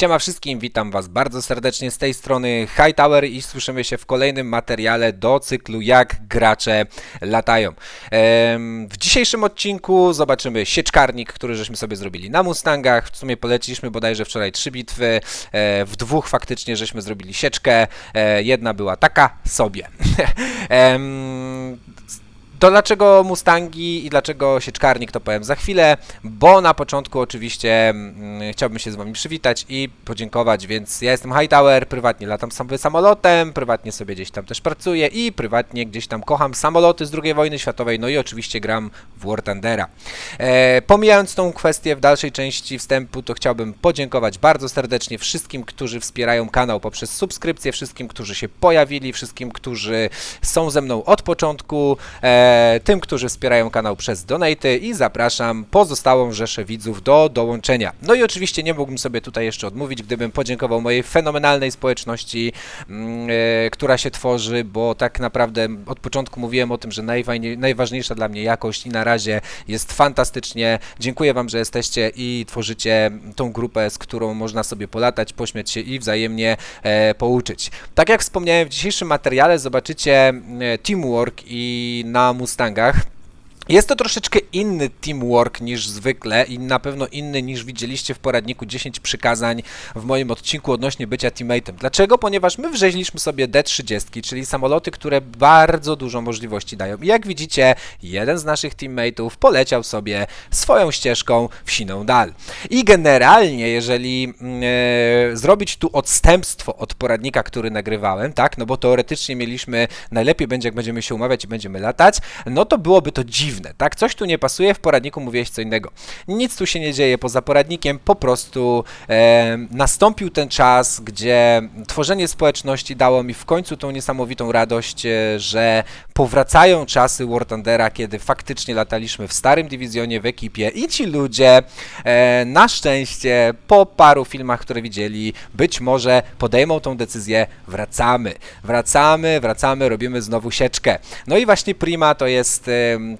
Siema wszystkim, witam was bardzo serdecznie z tej strony Hightower i słyszymy się w kolejnym materiale do cyklu Jak gracze latają. W dzisiejszym odcinku zobaczymy sieczkarnik, który żeśmy sobie zrobili na Mustangach. W sumie poleciliśmy bodajże wczoraj trzy bitwy, e, w dwóch faktycznie żeśmy zrobili sieczkę, e, jedna była taka sobie. To dlaczego Mustangi i dlaczego sieczkarnik to powiem za chwilę, bo na początku oczywiście mm, chciałbym się z wami przywitać i podziękować, więc ja jestem Hightower, prywatnie latam sobie samolotem, prywatnie sobie gdzieś tam też pracuję i prywatnie gdzieś tam kocham samoloty z II wojny światowej, no i oczywiście gram w War Thundera. E, pomijając tą kwestię w dalszej części wstępu, to chciałbym podziękować bardzo serdecznie wszystkim, którzy wspierają kanał poprzez subskrypcję, wszystkim, którzy się pojawili, wszystkim, którzy są ze mną od początku, e, tym, którzy wspierają kanał przez donaty i zapraszam pozostałą rzeszę widzów do dołączenia. No i oczywiście nie mógłbym sobie tutaj jeszcze odmówić, gdybym podziękował mojej fenomenalnej społeczności, mm, e, która się tworzy, bo tak naprawdę od początku mówiłem o tym, że najważniejsza dla mnie jakość i na razie jest fantastycznie. Dziękuję Wam, że jesteście i tworzycie tą grupę, z którą można sobie polatać, pośmiać się i wzajemnie e, pouczyć. Tak jak wspomniałem w dzisiejszym materiale, zobaczycie e, teamwork i na Mustangach. Jest to troszeczkę inny teamwork niż zwykle i na pewno inny niż widzieliście w poradniku 10 przykazań w moim odcinku odnośnie bycia teammateem. Dlaczego? Ponieważ my wrzeźliśmy sobie D30, czyli samoloty, które bardzo dużo możliwości dają. I jak widzicie, jeden z naszych teammateów poleciał sobie swoją ścieżką w siną dal. I generalnie, jeżeli mm, e, zrobić tu odstępstwo od poradnika, który nagrywałem, tak, no bo teoretycznie mieliśmy, najlepiej będzie jak będziemy się umawiać i będziemy latać, no to byłoby to dziwne, tak? Coś tu nie pasuje, w poradniku mówiłeś co innego. Nic tu się nie dzieje poza poradnikiem, po prostu e, nastąpił ten czas, gdzie tworzenie społeczności dało mi w końcu tą niesamowitą radość, e, że powracają czasy War Thundera, kiedy faktycznie lataliśmy w starym dywizjonie w ekipie i ci ludzie e, na szczęście po paru filmach, które widzieli, być może podejmą tą decyzję, wracamy. Wracamy, wracamy, robimy znowu sieczkę. No i właśnie Prima to jest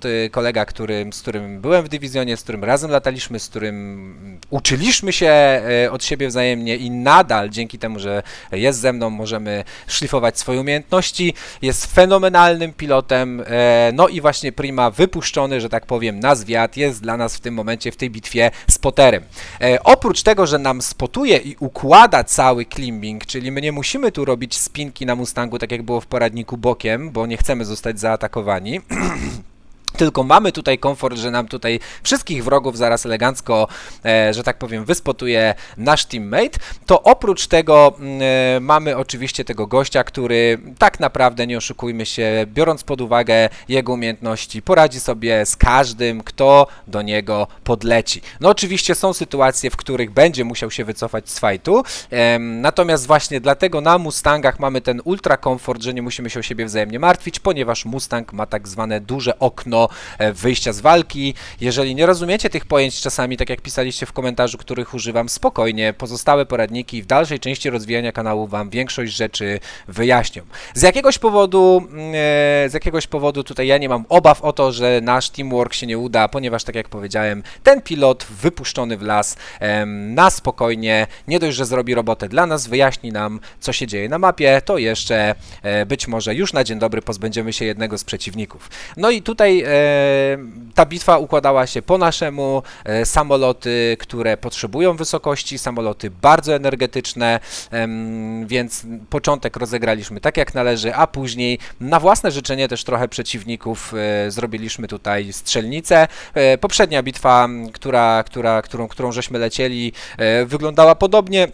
to kolega, który, z którym byłem w dywizjonie, z którym razem lataliśmy, z którym uczyliśmy się e, od siebie wzajemnie i nadal dzięki temu, że jest ze mną, możemy szlifować swoje umiejętności. Jest fenomenalnym pilotem. e, No i właśnie Prima wypuszczony, że tak powiem, na zwiat jest dla nas w tym momencie, w tej bitwie spoterem. E, Oprócz tego, że nam spotuje i układa cały climbing, czyli my nie musimy tu robić spinki na Mustangu, tak jak było w poradniku bokiem, bo nie chcemy zostać zaatakowani. Tylko mamy tutaj komfort, że nam tutaj wszystkich wrogów zaraz elegancko, e, że tak powiem, wyspotuje nasz teammate. To oprócz tego mm, e, mamy oczywiście tego gościa, który tak naprawdę, nie oszukujmy się, biorąc pod uwagę jego umiejętności, poradzi sobie z każdym, kto do niego podleci. No oczywiście są sytuacje, w których będzie musiał się wycofać z fightu, em, natomiast właśnie dlatego na Mustangach mamy ten ultra komfort, że nie musimy się o siebie wzajemnie martwić, ponieważ Mustang ma tak zwane duże okno e, wyjścia z walki. Jeżeli nie rozumiecie tych pojęć czasami, tak jak pisaliście w komentarzu, których używam, spokojnie, pozostałe poradniki w dalszej części rozwijania kanału Wam większość rzeczy wyjaśnią. Z jakiegoś powodu, mm, e, z jakiegoś powodu tutaj ja nie mam obaw o to, że nasz teamwork się nie uda, ponieważ tak jak powiedziałem, ten pilot wypuszczony w las na spokojnie, nie dość, że zrobi robotę dla nas, wyjaśni nam, co się dzieje na mapie, to jeszcze e, być może już na dzień dobry pozbędziemy się jednego z przeciwników. No i tutaj ta bitwa układała się po naszemu, e, samoloty, które potrzebują wysokości, samoloty bardzo energetyczne, więc początek rozegraliśmy tak jak należy, a później na własne życzenie też trochę przeciwników e, zrobiliśmy tutaj strzelnicę. E, poprzednia bitwa, która, która, którą, którą żeśmy lecieli, e, wyglądała podobnie.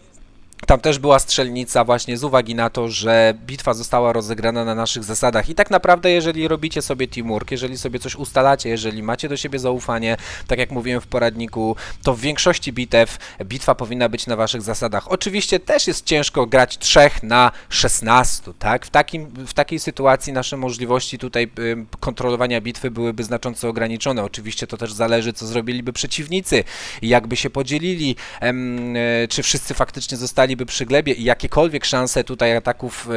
Tam też była strzelnica właśnie z uwagi na to, że bitwa została rozegrana na naszych zasadach i tak naprawdę jeżeli robicie sobie teamwork, jeżeli sobie coś ustalacie, jeżeli macie do siebie zaufanie, tak jak mówiłem w poradniku, to w większości bitew bitwa powinna być na waszych zasadach. Oczywiście też jest ciężko grać 3 na 16, tak? W, takim, w takiej sytuacji nasze możliwości tutaj ym, kontrolowania bitwy byłyby znacząco ograniczone. Oczywiście to też zależy, co zrobiliby przeciwnicy jakby się podzielili, e, czy wszyscy faktycznie zostaliby przy glebie i jakiekolwiek szanse tutaj ataków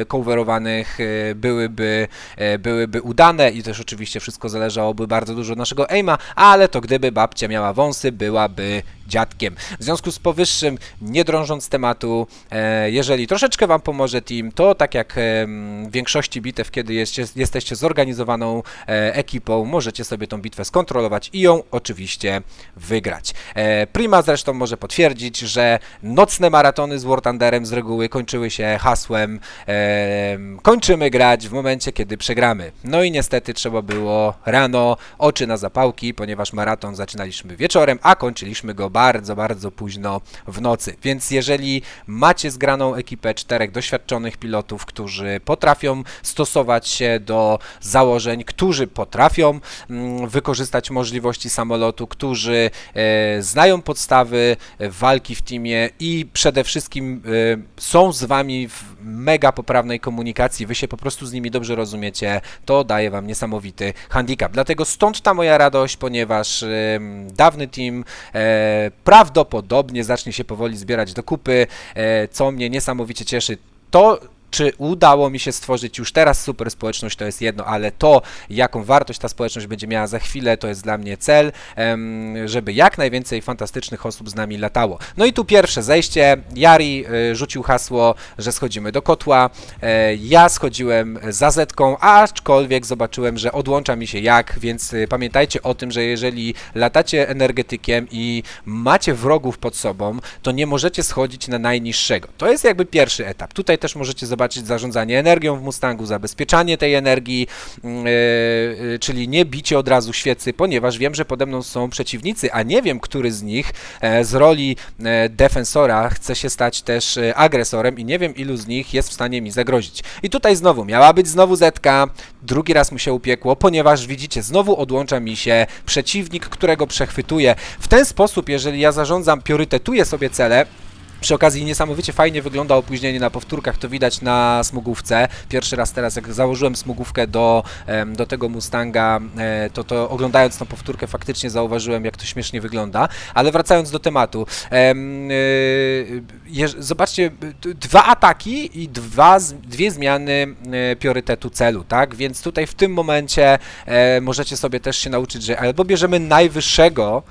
e, coverowanych e, byłyby, e, byłyby udane i też oczywiście wszystko zależałoby bardzo dużo od naszego aima, ale to gdyby babcia miała wąsy, byłaby dziadkiem. W związku z powyższym, nie drążąc tematu, e, jeżeli troszeczkę Wam pomoże team, to tak jak w większości bitew, kiedy jest, jesteście zorganizowaną e, ekipą, możecie sobie tą bitwę skontrolować i ją oczywiście wygrać. E, Prima zresztą może potwierdzić, że nocne maratony z War Thunderem z reguły kończyły się hasłem em, kończymy grać w momencie, kiedy przegramy. No i niestety trzeba było rano, oczy na zapałki, ponieważ maraton zaczynaliśmy wieczorem, a kończyliśmy go bardzo, bardzo późno w nocy. Więc jeżeli macie zgraną ekipę czterech doświadczonych pilotów, którzy potrafią stosować się do założeń, którzy potrafią mm, wykorzystać możliwości samolotu, którzy e, znają podstawy walki w teamie i przede wszystkim e, są z wami w mega poprawnej komunikacji, wy się po prostu z nimi dobrze rozumiecie, to daje wam niesamowity handicap. Dlatego stąd ta moja radość, ponieważ dawny team e, prawdopodobnie zacznie się powoli zbierać do kupy, e, co mnie niesamowicie cieszy. To czy udało mi się stworzyć już teraz super społeczność, to jest jedno, ale to, jaką wartość ta społeczność będzie miała za chwilę, to jest dla mnie cel, żeby jak najwięcej fantastycznych osób z nami latało. No i tu pierwsze zejście. Jari y, rzucił hasło, że schodzimy do kotła. E, ja schodziłem za zetką, aczkolwiek zobaczyłem, że odłącza mi się jak, więc y, pamiętajcie o tym, że jeżeli latacie energetykiem i macie wrogów pod sobą, to nie możecie schodzić na najniższego. To jest jakby pierwszy etap. Tutaj też możecie zobaczyć zarządzanie energią w Mustangu, zabezpieczanie tej energii, mm, e, e, czyli nie bicie od razu świecy, ponieważ wiem, że pode mną są przeciwnicy, a nie wiem, który z nich e, z roli defensora chce się stać też agresorem i nie wiem, ilu z nich jest w stanie mi zagrozić. I tutaj znowu miała być znowu Zetka, drugi raz mu się upiekło, ponieważ widzicie, znowu odłącza mi się przeciwnik, którego przechwytuję. W ten sposób, jeżeli ja zarządzam, priorytetuję sobie cele, przy okazji niesamowicie fajnie wygląda opóźnienie na powtórkach, to widać na smugówce. Pierwszy raz teraz, jak założyłem smugówkę do, do tego Mustanga, e, to, to oglądając tą powtórkę faktycznie zauważyłem, jak to śmiesznie wygląda. Ale wracając do tematu, em, e, zobaczcie, dwa ataki i dwa, dwie zmiany e, priorytetu celu, tak? Więc tutaj w tym momencie możecie sobie też się nauczyć, że albo bierzemy najwyższego,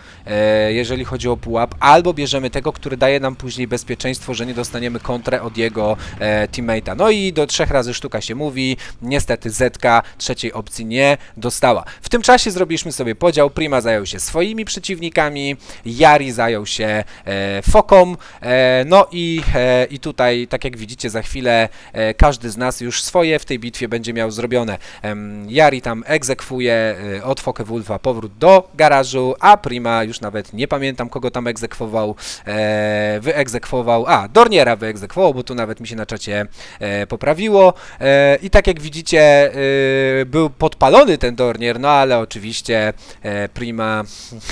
jeżeli chodzi o pułap, albo bierzemy tego, który daje nam później bezpieczeństwo, że nie dostaniemy kontrę od jego e, teammate'a. No i do trzech razy sztuka się mówi, niestety Zetka trzeciej opcji nie dostała. W tym czasie zrobiliśmy sobie podział, Prima zajął się swoimi przeciwnikami, Jari zajął się e, Foką, e, no i, e, i tutaj, tak jak widzicie za chwilę, e, każdy z nas już swoje w tej bitwie będzie miał zrobione. Em, Jari tam egzekwuje e, od Fokę Wolfa powrót do garażu, a Prima już nawet nie pamiętam kogo tam egzekwował, e, wyegzekwował, a Dorniera wyegzekwował, bo tu nawet mi się na czacie e, poprawiło. E, i tak jak widzicie e, był podpalony ten Dornier, no ale oczywiście e, Prima,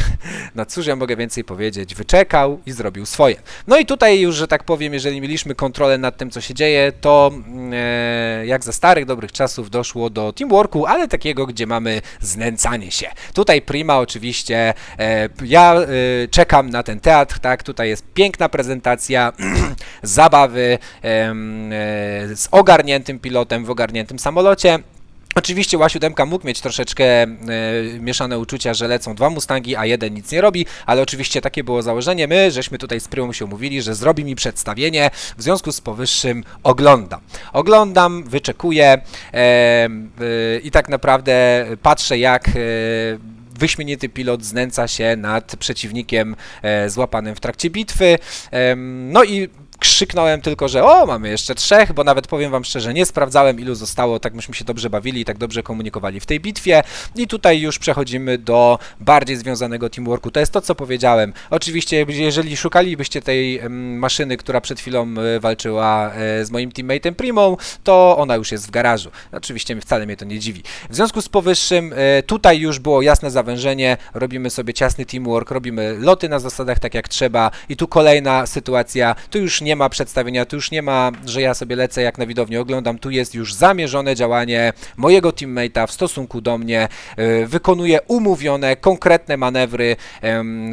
no cóż ja mogę więcej powiedzieć, wyczekał i zrobił swoje. No i tutaj już, że tak powiem, jeżeli mieliśmy kontrolę nad tym, co się dzieje, to mm, e, jak za starych, dobrych czasów doszło do teamworku, ale takiego, gdzie mamy znęcanie się. Tutaj Prima oczywiście, e, ja e, czekam na ten teatr, tak, tutaj jest piękna prezentacja, zabawy em, e, z ogarniętym pilotem w ogarniętym samolocie. Oczywiście Łasiódemka mógł mieć troszeczkę e, mieszane uczucia, że lecą dwa Mustangi, a jeden nic nie robi, ale oczywiście takie było założenie. My, żeśmy tutaj z Prymą się umówili, że zrobi mi przedstawienie, w związku z powyższym oglądam. Oglądam, wyczekuję e, e, i tak naprawdę patrzę jak e, wyśmienity pilot znęca się nad przeciwnikiem e, złapanym w trakcie bitwy. No i krzyknąłem tylko, że o, mamy jeszcze trzech, bo nawet powiem wam szczerze, nie sprawdzałem ilu zostało, tak myśmy się dobrze bawili i tak dobrze komunikowali w tej bitwie. I tutaj już przechodzimy do bardziej związanego teamworku. To jest to, co powiedziałem. Oczywiście, jeżeli szukalibyście tej maszyny, która przed chwilą e, walczyła e, z moim teammateem Primą, to ona już jest w garażu. Oczywiście wcale mnie to nie dziwi. W związku z powyższym, e, tutaj już było jasne zawężenie, robimy sobie ciasny teamwork, robimy loty na zasadach tak jak trzeba i tu kolejna sytuacja, tu już nie nie ma przedstawienia, tu już nie ma, że ja sobie lecę jak na widowni oglądam, tu jest już zamierzone działanie mojego teammate'a w stosunku do mnie, e, wykonuje umówione, konkretne manewry,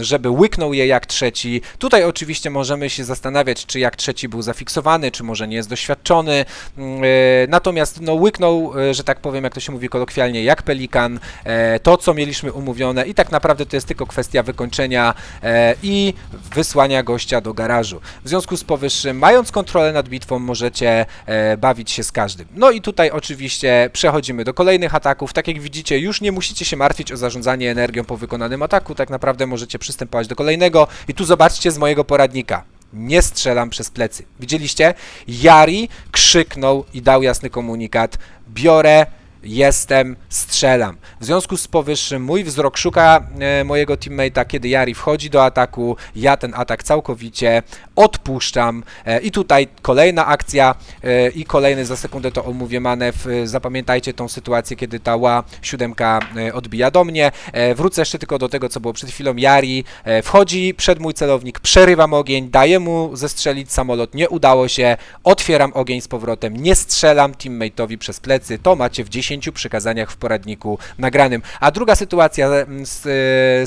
żeby łyknął je jak trzeci. Tutaj oczywiście możemy się zastanawiać, czy jak trzeci był zafiksowany, czy może nie jest doświadczony, Mm, e, natomiast no łyknął, e, że tak powiem, jak to się mówi kolokwialnie, jak pelikan, e, to co mieliśmy umówione i tak naprawdę to jest tylko kwestia wykończenia e, i wysłania gościa do garażu. W związku z powyższym, mając kontrolę nad bitwą, możecie e, bawić się z każdym. No i tutaj oczywiście przechodzimy do kolejnych ataków. Tak jak widzicie, już nie musicie się martwić o zarządzanie energią po wykonanym ataku, tak naprawdę możecie przystępować do kolejnego i tu zobaczcie z mojego poradnika. Nie strzelam przez plecy. Widzieliście? Jari krzyknął i dał jasny komunikat. Biorę, jestem, strzelam. W związku z powyższym mój wzrok szuka e, mojego teammate'a, kiedy Jari wchodzi do ataku, ja ten atak całkowicie odpuszczam e, i tutaj kolejna akcja e, i kolejny za sekundę to omówię manewr. E, Zapamiętajcie tą sytuację, kiedy ta ła siódemka odbija do mnie. Wrócę jeszcze tylko do tego, co było przed chwilą. Jari wchodzi przed mój celownik, przerywam ogień, daję mu zestrzelić samolot, nie udało się, otwieram ogień z powrotem, nie strzelam teammate'owi przez plecy, to macie w 10 przykazaniach w poradniku nagranym. A druga sytuacja mm, z,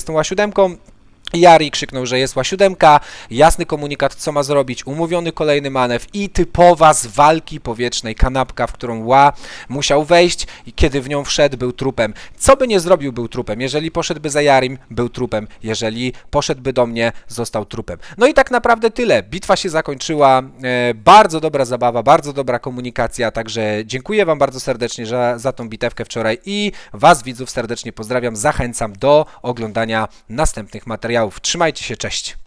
z tą ła Jari krzyknął, że jest siódemka, jasny komunikat, co ma zrobić, umówiony kolejny manewr i typowa z walki powietrznej kanapka, w którą Ła musiał wejść i kiedy w nią wszedł, był trupem. Co by nie zrobił, był trupem. Jeżeli poszedłby za Jarim, był trupem. Jeżeli poszedłby do mnie, został trupem. No i tak naprawdę tyle. Bitwa się zakończyła. E, bardzo dobra zabawa, bardzo dobra komunikacja, także dziękuję Wam bardzo serdecznie za, za tą bitewkę wczoraj i Was, widzów, serdecznie pozdrawiam. Zachęcam do oglądania następnych materiałów. Trzymajcie się, cześć.